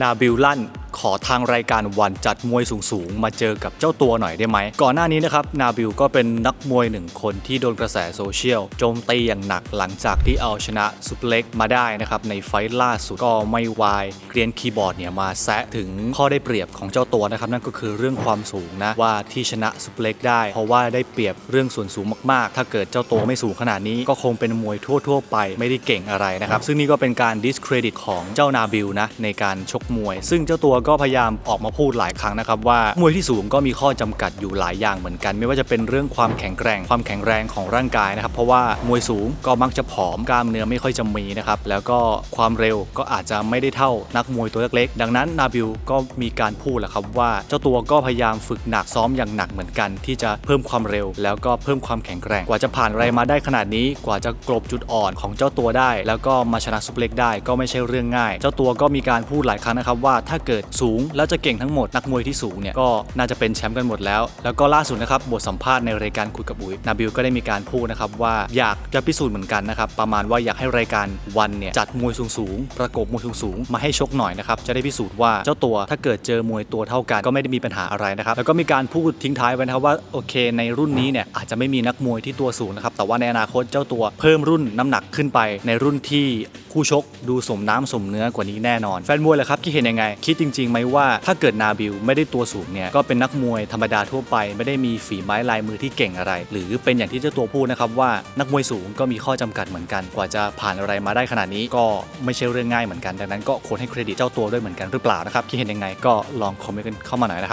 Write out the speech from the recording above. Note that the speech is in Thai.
นาบิลลั่น ขอทางรายการวันจัดมวยสูงๆ มาเจอกับเจ้าตัวหน่อยได้ไหม ก่อนหน้านี้นะครับนาบิลก็เป็นนักมวยหนึ่งคนที่โดนกระแสโซเชียลโจมตีอย่างหนักหลังจากที่เอาชนะซุปเล็กมาได้นะครับในไฟท์ล่าสุดก็ไม่วายเกรียนคีย์บอร์ดเนี่ยมาแซะถึงข้อได้เปรียบของเจ้าตัวนะครับนั่นก็คือเรื่องความสูงนะว่าที่ชนะซุปเล็กได้ เพราะว่าได้เปรียบเรื่องส่วนสูงมากๆ ถ้าเกิดเจ้าตัวไม่สูงขนาดนี้ก็คงเป็นมวยทั่ว ๆ ไปไม่ได้เก่งอะไรนะครับซึ่งนี่ก็เป็นการ discredit ของเจ้านาบิลนะในการชกมวย ซึ่งเจ้าตัวก็พยายามออกมาพูดหลายครั้งนะครับว่ามวยที่สูงก็มีข้อจำกัดอยู่หลายอย่างเหมือนกัน ไม่ว่าจะเป็นเรื่องความแข็งแกร่งความแข็งแรงของร่างกายนะครับเพราะว่ามวยสูงก็มักจะผอมกล้ามเนื้อไม่ค่อยจะมีนะครับแล้วก็ความเร็วก็อาจจะไม่ได้เท่านักมวยตัวเล็กๆ ดังนั้นนาบิลก็มีการพูดแหละครับว่าเจ้าตัวก็พยายามฝึกหนักซ้อมอย่างหนักเหมือนกัน ที่จะเพิ่มความเร็ว แล้วก็เพิ่มความแข็งแกร่งกว่าจะผ่านอะไรมาได้ขนาดนี้กว่าจะกลบจุดอ่อนของเจ้าตัวได้ แล้วก็มาชนะซุปเล็กได้ก็ไม่ใช่เรื่องง่าย เจ้าตัวก็มีการพูดหลายครั้งนะครับว่าถ้าเกิดสูง แล้วจะเก่งทั้งหมดนักมวยที่สูงเนี่ยก็น่าจะเป็นแชมป์กันหมดแล้ว แล้วก็ล่าสุดนะครับบทสัมภาษณ์ในรายการคุยกับอุ๋ยนาบิลก็ได้มีการพูดนะครับว่าอยากจะพิสูจน์เหมือนกันนะครับประมาณว่าอยากให้รายการวันเนี่ยจัดมวยสูงๆประกบมวยสูงๆมาให้ชกหน่อยนะครับจะได้พิสูจน์ว่าเจ้าตัวถ้าเกิดเจอมวยตัวเท่ากันก็ไม่ได้มีปัญหาอะไรนะครับแล้วก็มีการพูดทิ้งท้ายไว้นะครับว่าโอเค ในรุ่นนี้เนี่ยอาจจะไม่มีนักมวยที่ตัวสูงนะครับแต่ว่าในอนาคตเจ้าตัวเพิ่มรุ่นน้ำหนักขึ้นไป ในรุ่นที่คู่ชกดูสมน้ำสมเนื้อกว่านี้แน่นอนแฟนมวยเลยครับคิดเห็นยังไงคิดจริงริงไหมว่าถ้าเกิดนาบิลไม่ได้ตัวสูงเนี่ยก็เป็นนักมวยธรรมดาทั่วไป ไม่ได้มีฝีไม้ลายมือที่เก่งอะไร หรือเป็นอย่างที่เจ้าตัวพูดนะครับว่านักมวยสูงก็มีข้อจำกัดเหมือนกัน กว่าจะผ่านอะไรมาได้ขนาดนี้ ก็ไม่ใช่เรื่องง่ายเหมือนกันดังนั้นก็ควรให้เครดิตเจ้าตัวด้วยเหมือนกันหรือเปล่านะครับคิดเห็นยังไงก็ลองคอมเมนต์กันเข้ามาหน่อยนะครับ